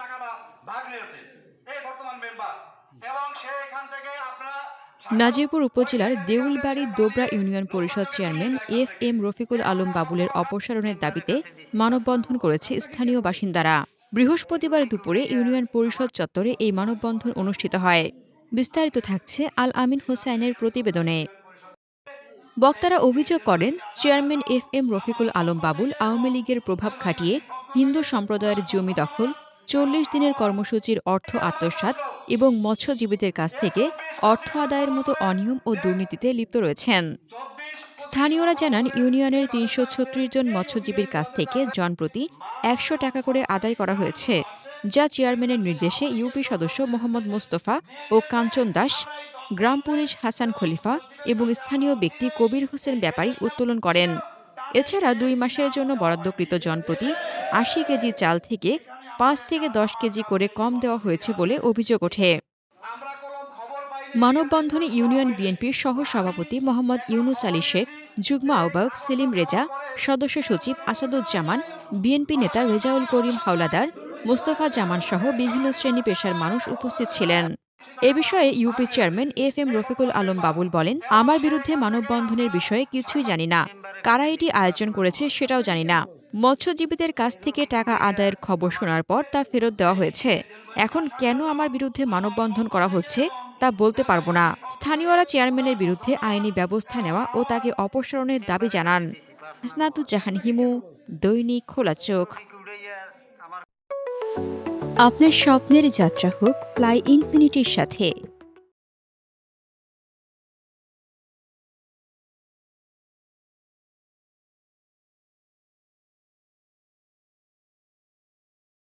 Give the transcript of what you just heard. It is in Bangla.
টাকা বা- ভাগ নিয়েছে। এই বর্তমান মেম্বার এবং সে এখান থেকে আপনারা নাজিরপুর উপজেলার Deulbari Dobra union Parishad chairman F M Rafiqul Alam বাবুলের অপসারণের দাবিতে মানববন্ধন করেছে স্থানীয় বাসিন্দারা। বৃহস্পতিবার দুপুরে ইউনিয়ন পরিষদ চত্বরে এই মানববন্ধন অনুষ্ঠিত হয়। বিস্তারিত থাকছে আল আমিন হোসাইনের প্রতিবেদনে। বক্তারা অভিযোগ করেন chairman F M Rafiqul Alam Babul Awami লীগের প্রভাব খাটিয়ে হিন্দু সম্প্রদায়ের জমি দখল চল্লিশ দিনের কর্মসূচির অর্থ আত্মসাৎ এবং মৎস্যজীবীদের কাছ থেকে অর্থ আদায়ের মতো অনিয়ম ও দুর্নীতিতে লিপ্ত রয়েছেন। স্থানীয়রা জানান, ইউনিয়নের তিনশো ছত্রিশ জন মৎস্যজীবীর কাছ থেকে জনপ্রতি একশো টাকা করে আদায় করা হয়েছে, যা চেয়ারম্যানের নির্দেশে ইউপি সদস্য মোহাম্মদ মোস্তফা ও কাঞ্চন দাস, গ্রাম পুলিশ হাসান খলিফা এবং স্থানীয় ব্যক্তি কবির হোসেন ব্যাপারী উত্তোলন করেন। এছাড়া দুই মাসের জন্য বরাদ্দকৃত জনপ্রতি আশি কেজি চাল থেকে পাঁচ থেকে দশ কেজি করে কম দেওয়া হয়েছে বলে অভিযোগ ওঠে। মানববন্ধনে ইউনিয়ন বিএনপির সহ সভাপতি মোহাম্মদ ইউনুস আলী শেখ, যুগ্ম আহ্বায়ক সেলিম রেজা, সদস্য সচিব আসাদুজ্জামান, বিএনপি নেতা রেজাউল করিম হাওলাদার, মোস্তফা জামান সহ বিভিন্ন শ্রেণি পেশার মানুষ উপস্থিত ছিলেন। এ বিষয়ে UP chairman F M Rafiqul Alam Babul বলেন, আমার বিরুদ্ধে মানববন্ধনের বিষয়ে কিছুই জানি না। কারা এটি আয়োজন করেছে সেটাও জানি না। মৎস্যজীবীদের কাছ থেকে টাকা আদায়ের খবর শোনার পর তা ফেরত দেওয়া হয়েছে। এখন কেন আমার বিরুদ্ধে মানববন্ধন করা হচ্ছে তা বলতে পারব না। স্থানীয়রা চেয়ারম্যানের বিরুদ্ধে আইনি ব্যবস্থা নেওয়া ও তাকে অপসারণের দাবি জানান। হাসনাতুজ্জাহান হিমু, দৈনিক খোলা চোখ। আপনার স্বপ্নের যাত্রা হোক, ফ্লাই ইনফিনিটির সাথে।